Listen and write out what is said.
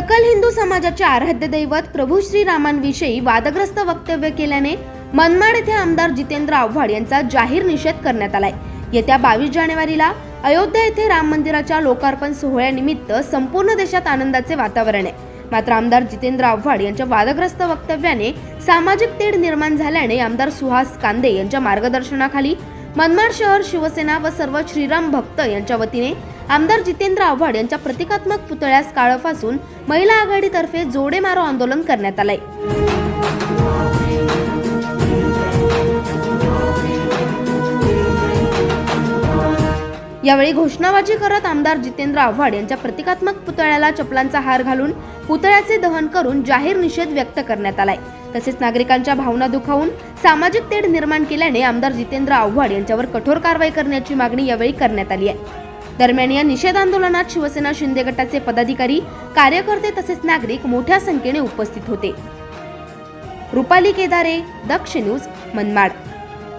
सकल हिंदू समाजाचे आराध्य दैवत प्रभू श्रीरामांविषयी वादग्रस्त वक्तव्य केल्याने मनमाड येथे आमदार जितेंद्र आव्हाड यांचा जाहीर निषेध करण्यात आलाय. येत्या बावीस जानेवारीला अयोध्या येथे राम मंदिराच्या लोकार्पण सोहळ्यानिमित्त संपूर्ण देशात आनंदाचे वातावरण आहे. मात्र आमदार जितेंद्र आव्हाड यांच्या वादग्रस्त वक्तव्याने सामाजिक तेढ निर्माण झाल्याने आमदार सुहास कांदे यांच्या मार्गदर्शनाखाली मनमाड शहर शिवसेना व सर्व श्रीराम भक्त यांच्या वतीने आमदार जितेंद्र आव्हाड यांच्या प्रतिकात्मक पुतळ्यास काळं फासून महिला आघाडीतर्फे जोडे मारो आंदोलन करण्यात आलंय. यावेळी घोषणाबाजी करत आमदार जितेंद्र आव्हाड यांच्या प्रतिकात्मक पुतळ्याला चपलांचा हार घालून पुतळ्याचे दहन करून जाहीर निषेध व्यक्त करण्यात आलाय. तसेच नागरिकांच्या भावना दुखावून सामाजिक तेढ निर्माण केल्याने आमदार जितेंद्र आव्हाड यांच्यावर कठोर कारवाई करण्याची मागणी यावेळी करण्यात आली आहे. दरम्यान या निषेध आंदोलनात शिवसेना शिंदे गटाचे पदाधिकारी कार्यकर्ते तसेच नागरिक मोठ्या संख्येने उपस्थित होते. रुपाली केदारे दक्ष न्यूज मनमाड.